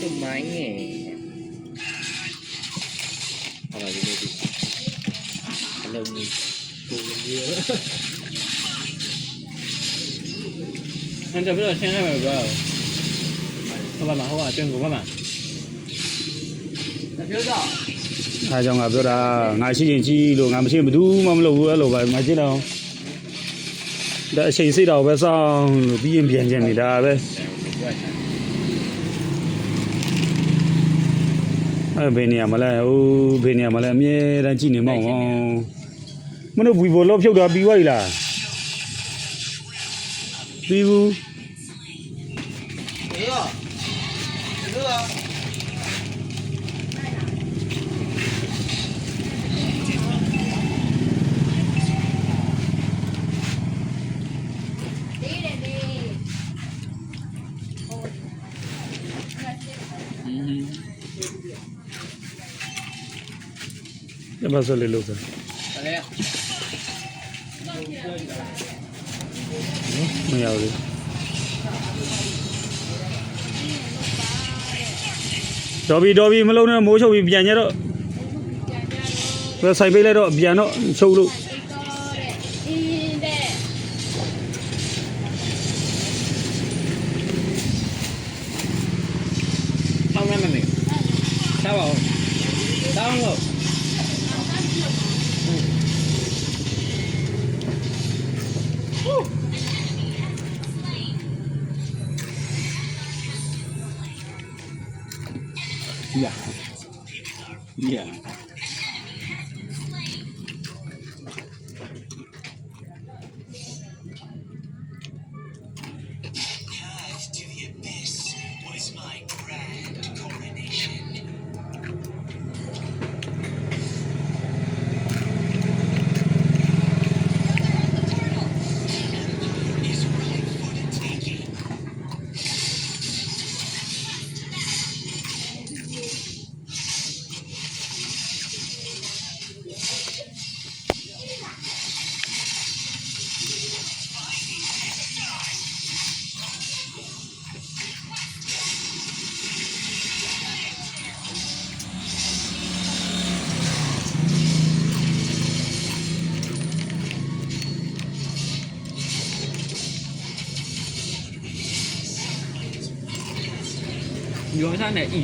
တိုင်းငယ်ဟောလာဒီလိုဒီအလုံးကြီးကိုကြီးရအဲ့ဒါပြတော့ရှင်းရမယ်ကွာဟုတ်ပါမဟုတ်ပါကျွန်းကိုပါမပြောတော့အဲကြောင့်ငါပြောတာငါရှိရင်ကြီးလို့ငါမရှိရင်ဘယ်သူမှမလုပ်ဘူးအဲ့လိုပဲမကြည့်တော့ဒါအချိန်စိတ်တော့ပဲစောင်းလို့ပြီးရင်ပြန်ချင်နေတာပဲ အဲ့ဘယ်နေရာမလဲဟိုးဘယ်နေရာမလဲအမြဲတမ်းကြည့်နေမောင်းအောင်မင်းတို့ဝီဘောလောဖြုတ်တာပြီးသွားပြီလားပြီးဘူး这个， ညမဆက်လေးလုပ်တယ်မရဘူးတော်ပြီတော်ပြီမလုံးနဲ့မိုးချုပ်ပြီးပြန်ကြတော့ဆိုဆိုင်ပိတ်လိုက်တော့ပြန်တော့ချုပ်လို့တောင်းရမမေတောင်းပါဦးတောင်းလို့ Yeah. Yeah. 云山的一